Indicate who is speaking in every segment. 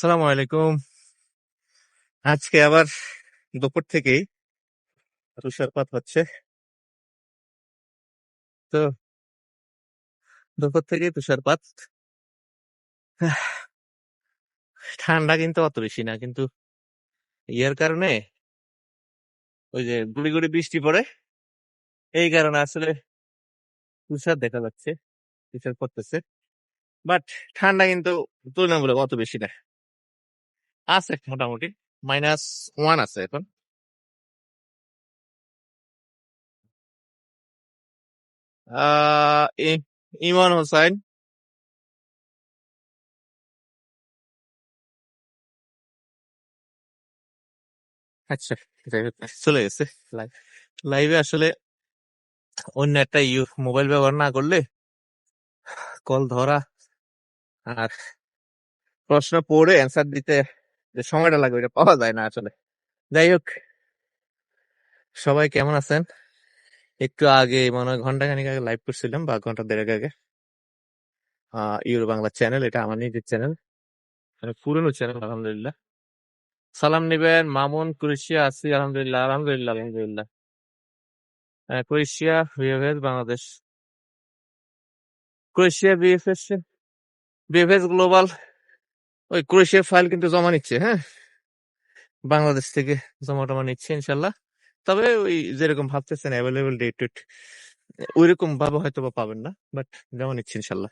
Speaker 1: আসসালামু আলাইকুম। আজকে আবার দুপুর থেকেই তুষারপাত হচ্ছে। তো দুপুর থেকে তুষারপাত ঠান্ডা কিন্তু অত বেশি না, কিন্তু ইয়ার কারণে ওই যে গুড়ি গুড়ি বৃষ্টি পড়ে, এই কারণে আসলে তুষার দেখা যাচ্ছে, তুষার পড়তেছে। বাট ঠান্ডা কিন্তু তুলনামূলক অত বেশি না। আছে মোটামুটি। মাইনাস ওয়ান আছে এখন। ইমন হোসাইন আচ্ছা চলে গেছে। লাইভে আসলে অন্য একটা ইউ মোবাইল ব্যবহার না করলে কল ধরা আর প্রশ্ন পড়ে অ্যান্সার দিতে যে সময়টা লাগবে এটা পাওয়া যায় না আসলে। যাই হোক, সবাই কেমন আছেন? একটু আগে মনে হয় ঘণ্টা খানিক আগে লাইভ করছিলাম, বা ঘণ্টা দেড়েক আগে। ইউরো বাংলা চ্যানেল এটা আমার নিজের চ্যানেল পুরনো চ্যানেল আলহামদুলিল্লাহ। সালাম নিবেন, মামুন ক্রোয়েশিয়া আছি, আলহামদুলিল্লাহ আলহামদুলিল্লাহ আলহামদুলিল্লাহ। Croatia BFS Bangladesh. Croatia BFS BFS global ওই ক্রোয়েশিয়ার ফাইল কিন্তু জমা নিচ্ছে হ্যাঁ? বাংলাদেশ থেকে জমা টমা নিচ্ছে, ইনশাল্লাহ। তবে ওই যেরকম ভাবতেছেন অ্যাভেলেবেল ডেট টেট, ওইরকম ভাবে হয়তো বা পাবেন না বাট জমা নিচ্ছে, ইনশাল্লাহ।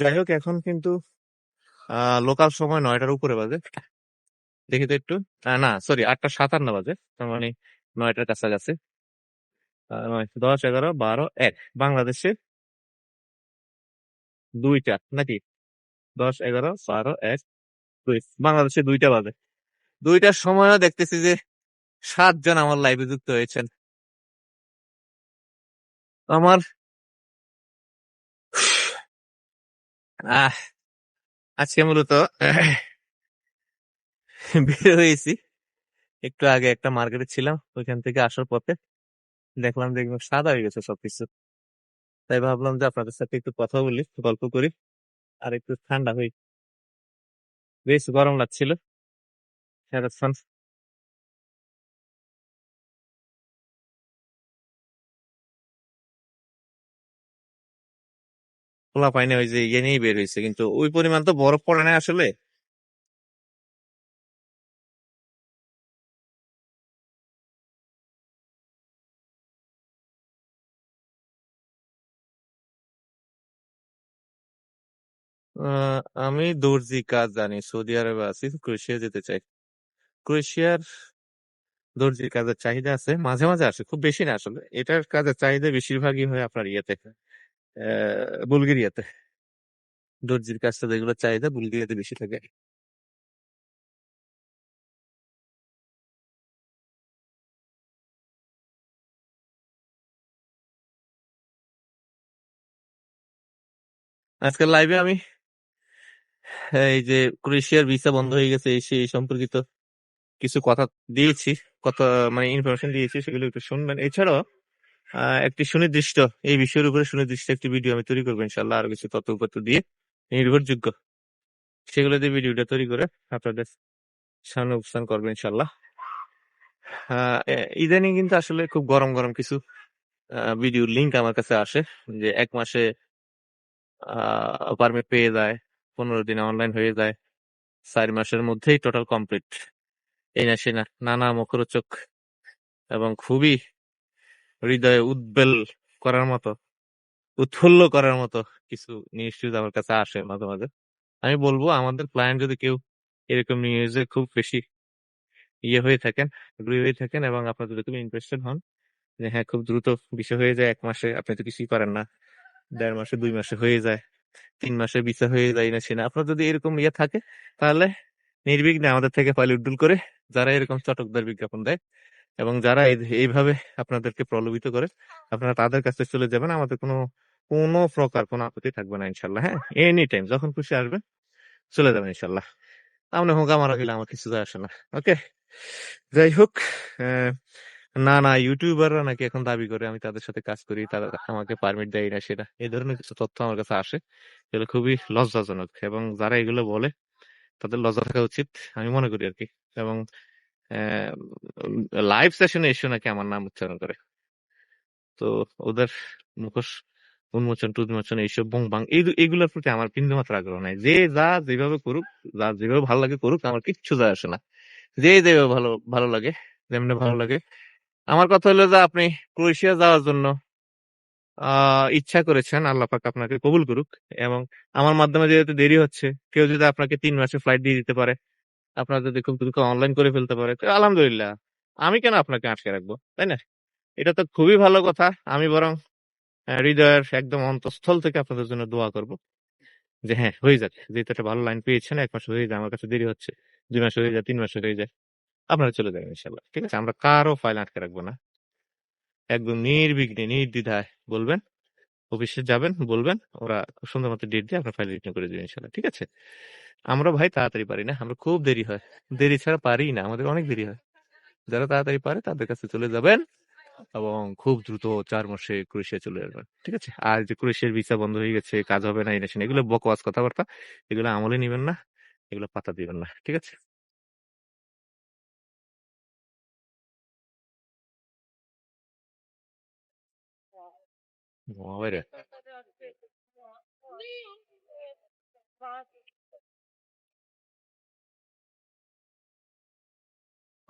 Speaker 1: যাই হোক, এখন কিন্তু লোকাল সময় নয়টার উপরে বাজে। দেখি তো একটু। না সরি আটটা সাতান্ন বাজে, তার মানে নয়টার কাছাকাছি। দশ, এগারো, বারো, এক বাংলাদেশে দুইটা, নাকি? দশ, এগারো, বারো, এক, দুই, বাংলাদেশে দুইটা বাজে। দুইটার সময়ও দেখতেছি যে সাতজন আমার লাইভে যুক্ত হয়েছেন। আমার আজকে মূলত বের হয়েছি। একটু আগে একটা মার্কেটে ছিলাম, ওইখান থেকে আসার পথে। দেখলাম যে সাদা হয়ে গেছে সবকিছু। তাই ভাবলাম যে আপনাদের সাথে একটু কথা বলি, গল্প করি। আর একটু ঠান্ডা হই বেশ গরম লাগছিল। সারাক্ষণ খোলা পাইনি ওই যে ইয়ে নিয়েই বের হয়েছে, কিন্তু ওই পরিমাণ তো বরফ পড়ে না আসলে। আহ, আমি দর্জি কাজ জানি সৌদি আরবে আছি ক্রোয়েশিয়া যেতে চাই। ক্রোয়েশিয়ার দর্জির কাজের চাহিদা আছে মাঝে মাঝে আসে খুব বেশি না আসলে। এটার কাজের চাহিদা বেশিরভাগই হয় আপনার ইয়েতে বুলগেরিয়াতে। দর্জির কাজটা যেগুলো চাহিদা বুলগেরিয়াতে বেশি থাকে। আজকের লাইভে আমি এই যে ক্রোয়েশিয়ার ভিসা বন্ধ হয়ে গেছে এই সেই সম্পর্কিত কিছু কথা দিয়েছি কথা মানে ইনফরমেশন দিয়েছি সেগুলো একটু শুনবেন। এছাড়াও আহ, একটি সুনির্দিষ্ট এই বিষয়ের উপরে সুনির্দিষ্ট একটি ভিডিও আমি তৈরি করব ইনশাল্লাহ আরও কিছু তথ্য উপাত্ত দিয়ে নির্ভরযোগ্য। সেগুলো দিয়ে ভিডিওটা তৈরি করে আপনাদের সামনে উপস্থান করব ইনশাল্লাহ আহ, ইদানিং কিন্তু আসলে খুব গরম গরম কিছু ভিডিও লিঙ্ক আমার কাছে আসে যে এক মাসে পারমিট পেয়ে যায় পনেরো দিনে অনলাইন হয়ে যায়। চার মাসের মধ্যেই টোটাল কমপ্লিট এই না সে না, নানা মুখরোচক এবং খুবই হৃদয়ে উদ্বেল করার মতো, উৎফুল্ল করার মতো কিছু নিউজ টিউজ আমার কাছে আসে মাঝে মাঝে। আমি বলব, আমাদের ক্লায়েন্ট যদি কেউ এরকম নিউজে খুব বেশি ইয়ে হয়ে থাকেন, আগ্রহী হয়ে থাকেন এবং আপনার যদি তুমি ইন্টারেস্টেড হন, যে হ্যাঁ খুব দ্রুত বিষয় হয়ে যায়, এক মাসে আপনি তো কিছুই পারেন না, দেড় মাসে, দুই মাসে হয়ে যায় তিন মাসে ভিসা হয়ে যায় না সে না। আপনার যদি এরকম ইয়ে থাকে, তাহলে নির্বিঘ্নে আমাদের থেকে ফাইল উড্ডুল করে যারা এরকম চটকদার বিজ্ঞাপন দেয় এবং যারা এইভাবে আপনাদেরকে প্রলোভিত করে, আপনারা তাদের কাছে চলে যাবেন। আমাদের কোনো কোনো প্রকার কোনো আপত্তি থাকবে না ইনশাল্লাহ হ্যাঁ? এনি টাইম যখন খুশি আসবেন, চলে যাবেন ইনশাল্লাহ আমরা হোক, আমার আমার কিছু যায় আসে না। ওকে যাই হোক না না ইউটিউবাররা নাকি এখন দাবি করে, আমি তাদের সাথে কাজ করি, তারা আমাকে পারমিট দেয় না, সেটা। এই ধরনের কিছু তথ্য আমার কাছে আসে এগুলো খুবই লজ্জাজনক এবং যারা এগুলো বলে, তাদের লজ্জা থাকা উচিত, আমি মনে করি আরকি। এবং লাইভ সেশনে এসে নাকি আমার নাম উচ্চারণ করে। তো ওদের মুখোশ, উন্মোচন, টুন্মোচন, এইসব বং বাং এই- এইগুলোর প্রতি আমার বিন্দুমাত্র আগ্রহ নাই। যে যা যেভাবে করুক, যা যেভাবে ভালো লাগে করুক, আমার কিচ্ছু যায় আসে না। যে যেভাবে ভালো ভালো লাগে, যেমনি ভালো লাগে আমার কথা হলো যে আপনি ক্রোয়েশিয়া যাওয়ার জন্য ইচ্ছা করেছেন, আল্লাহ পাক আপনাকে কবুল করুক এবং আমার মাধ্যমে যেহেতু দেরি হচ্ছে, কেউ যদি আপনাকে তিন মাসে ফ্লাইট দিয়ে দিতে পারে, আপনার যদি খুব দ্রুত অনলাইন করে ফেলতে পারে আলহামদুলিল্লাহ, আমি কেন আপনাকে আটকে রাখব, তাই না? এটা তো খুবই ভালো কথা, আমি বরং হৃদয়ের একদম অন্তঃস্থল থেকে আপনাদের জন্য দোয়া করব, যে হ্যাঁ হয়ে যাক, যেহেতু একটা ভালো লাইন পেয়েছেন, এক মাস হয়ে যায়, আমার কাছে দেরি হচ্ছে, দুই মাস হয়ে যায়, তিন মাস হয়ে যায় আপনারা চলে যাবেন ইনশাল্লাহ ঠিক আছে? আমরা কারও ফাইল আটকে রাখব না। একদম নির্বিঘ্নে নির্দ্বিধায় বলবেন অফিসে যাবেন বলবেন ওরা সুন্দর মতো ডেট দিয়ে আপনার ফাইল রিটার্ন করে দেবেন ইনশাল্লাহ ঠিক আছে? আমরা ভাই তাড়াতাড়ি পারি না আমরা খুব দেরি হয়। দেরি ছাড়া পারি না আমাদের অনেক দেরি হয়। যারা তাড়াতাড়ি পারে তাদের কাছে চলে যাবেন এবং খুব দ্রুত চার মাসে ক্রোয়েশিয়া চলে যাবেন ঠিক আছে? আর যে ক্রোয়েশিয়ার ভিসা বন্ধ হয়ে গেছে কাজ হবে না ইনেশন এগুলো বকওয়াজ কথাবার্তা এগুলো আমলে নিবেন না এগুলো পাতা দিবেন না ঠিক আছে? মোবাইলে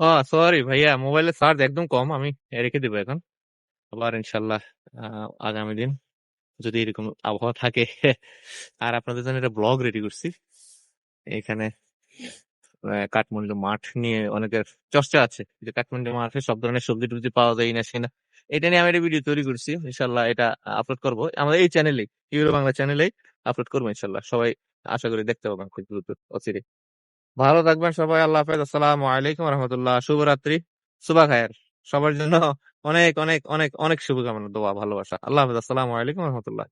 Speaker 1: ও সরি ভাইয়া মোবাইলের চার্জ একদম কম আমি রেখে দেবো এখন আবার ইনশাল্লাহ আগামী দিন যদি এরকম আবহাওয়া থাকে আর আপনাদের জন্য একটা ব্লগ রেডি করছি এখানে কাঠমান্ডু মাঠ নিয়ে অনেকের চর্চা আছে যে কাঠমান্ডু মাঠে সব ধরনের সবজি টবজি পাওয়া যায় না সেনা এটা নিয়ে আমি একটা ভিডিও তৈরি করছি, ইনশাল্লাহ এটা আপলোড করব। আমাদের এই চ্যানেলে ইউরো বাংলা চ্যানেলে আপলোড করব ইনশাল্লাহ। সবাই আশা করি দেখতে পাবেন খুব দ্রুত অচিরে ভালো থাকবেন সবাই, আল্লাহ হাফেজ। আসসালামু আলাইকুম রহমতুল্লাহ। শুভরাত্রি সুবা খায়ের। সবার জন্য অনেক অনেক অনেক অনেক শুভকামনা, দোয়া, ভালোবাসা। আল্লাহ হাফেজ। আসসালামু আলাইকুম রহমতুল্লাহ।